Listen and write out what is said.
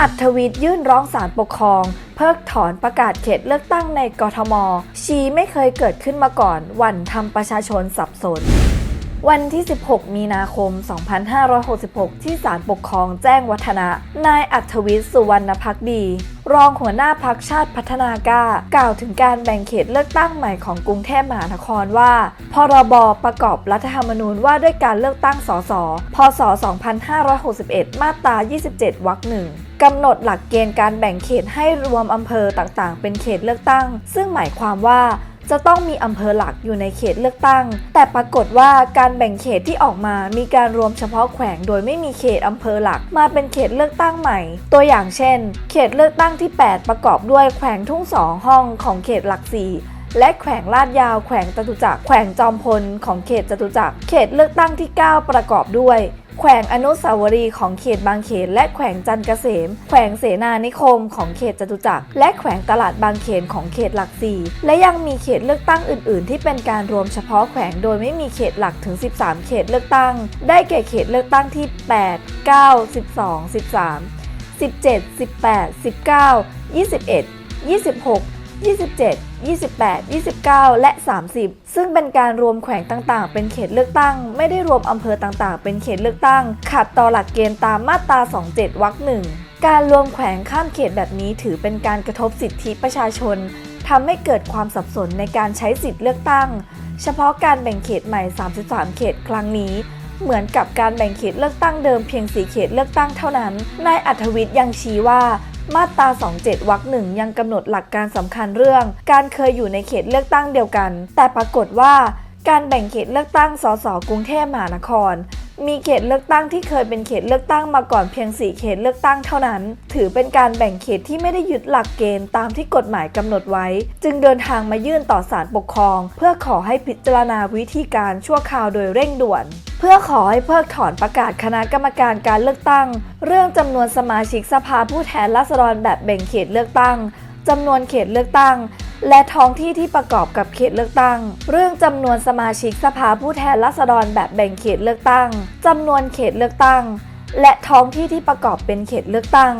อัธวิทย์ยื่นร้องศาลปกครอง เพิกถอนประกาศเขตเลือกตั้งในกทม ชี้ไม่เคยเกิดขึ้นมาก่อน วันทำประชาชนสับสน วันที่ 16 มีนาคม 2566 ที่ศาลปกครองแจ้งวัฒนะ นายอัธวิทย์สุวรรณพักดี รองหัวหน้าพักชาติพัฒนากล้ากล่าวถึงการแบ่งเขตเลือกตั้งใหม่ของกรุงเทพมหานครว่า พรบประกอบรัฐธรรมนูญว่าด้วยการเลือกตั้งสส พศ 2561 มาตรา 27 วรรคหนึ่งกำหนดหลักเกณฑ์การแบ่งเขตให้รวมอำเภอต่างๆ เป็นเขตเลือกตั้ง ซึ่งหมายความว่า จะต้องมีอำเภอหลักอยู่ในเขตเลือกตั้ง แต่ปรากฏว่าการแบ่งเขตที่ออกมามีการรวมเฉพาะแขวงโดยไม่มีเขตอำเภอหลักมาเป็นเขตเลือกตั้งใหม่ ตัวอย่างเช่น เขตเลือกตั้งที่ 8 ประกอบด้วยแขวงทุ่งสองห้องของเขตหลักสี่ และแขวงลาดยาวแขวงจตุจักรแขวงจอมพลของเขตจตุจักรเขตเลือกตั้งที่ 9 ประกอบด้วยแขวงอนุสาวรีย์ของเขตบางเขนและแขวงจันเกษม แขวงเสนานิคมของเขตจตุจักร และแขวงตลาดบางเขนของเขตหลักสี่และยังมีเขตเลือกตั้งอื่น ๆ ที่เป็นการรวมเฉพาะแขวงโดยไม่มีเขตหลักถึง 13 เขตเลือกตั้ง ได้แก่เขตเลือกตั้งที่ 8 9 12 13 17 18 19 21 26 27 28 29 และ 30 ซึ่งเป็นการรวมแขวงต่างๆ เป็นเขตเลือกตั้ง ไม่ได้รวมอำเภอต่างๆ เป็นเขตเลือกตั้ง ขัดต่อหลักเกณฑ์ตามมาตรา 27 วรรคหนึ่งการรวมแขวงข้ามเขตแบบนี้ถือเป็นการกระทบสิทธิประชาชนทำให้เกิดความสับสนในการใช้สิทธิเลือกตั้ง เฉพาะการแบ่งเขตใหม่ 33 เขตครั้งนี้ เหมือนกับการแบ่งเขตเลือกตั้งเดิมเพียง4เขตเลือกตั้งเท่านั้น นายอัธวิทย์ยังชี้ว่า มาตรา 27 วรรคหนึ่งยังกำหนดหลักการสำคัญเรื่อง การเคยอยู่ในเขตเลือกตั้งเดียวกัน แต่ปรากฏว่าการแบ่งเขตเลือกตั้งสสกรุงเทพมหานคร มีเขตเลือกตั้งที่เคยเป็นเขตเลือกตั้งมาก่อนเพียง 4 เขตเลือกตั้งเท่านั้น ถือเป็นการแบ่งเขตที่ไม่ได้ยึดหลักเกณฑ์ตามที่กฎหมายกำหนดไว้ จึงเดินทางมายื่นต่อศาลปกครอง เพื่อขอให้พิจารณาวิธีการชั่วคราวโดยเร่งด่วน เพื่อขอให้เพิกถอนประกาศคณะกรรมการการเลือกตั้ง เรื่องจำนวนสมาชิกสภาผู้แทนราษฎรแบบแบ่งเขตเลือกตั้งจำนวนเขตเลือกตั้ง และท้องที่ที่ประกอบกับเขตเลือกตั้ง เรื่องจำนวนสมาชิกสภาผู้แทนราษฎรแบบแบ่งเขตเลือกตั้งจำนวนเขตเลือกตั้ง และท้องที่ที่ประกอบเป็นเขตเลือกตั้ง